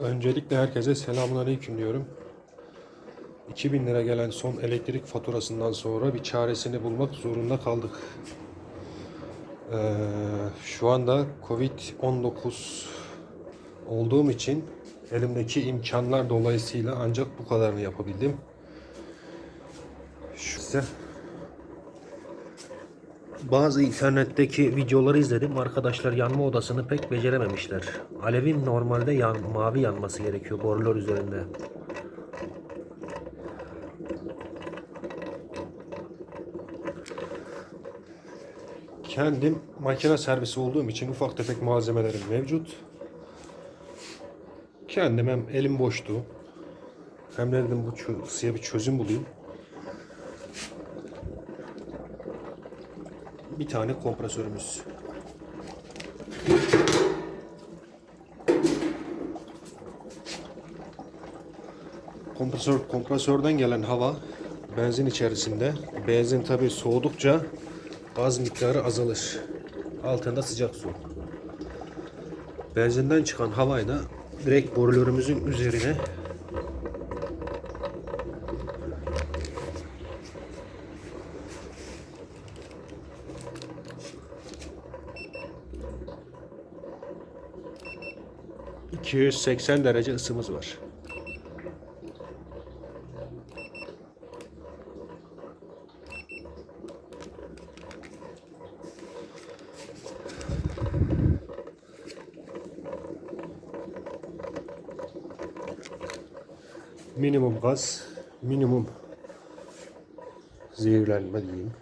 Öncelikle herkese selamünaleyküm diyorum. 2000 lira gelen son elektrik faturasından sonra bir çaresini bulmak zorunda kaldık. Ee, şu anda Covid-19 olduğum için elimdeki imkanlar dolayısıyla ancak bu kadarını yapabildim. Şu size bazı internetteki videoları izledim. Arkadaşlar yanma odasını pek becerememişler. Alevin normalde yan, mavi yanması gerekiyor borular üzerinde. Kendim makine servisi olduğum için ufak tefek malzemelerim mevcut. Kendim hem elim boştu. Hem de dedim bu ısıya bir çözüm bulayım. Bir tane kompresörümüz. Kompresör kompresörden gelen hava benzin içerisinde. Benzin tabi soğudukça gaz miktarı azalır. Altında sıcak su. Benzinden çıkan havayla direkt borularımızın üzerine ...280 derece ısımız var. Minimum gaz, minimum zehirlenme diyeyim.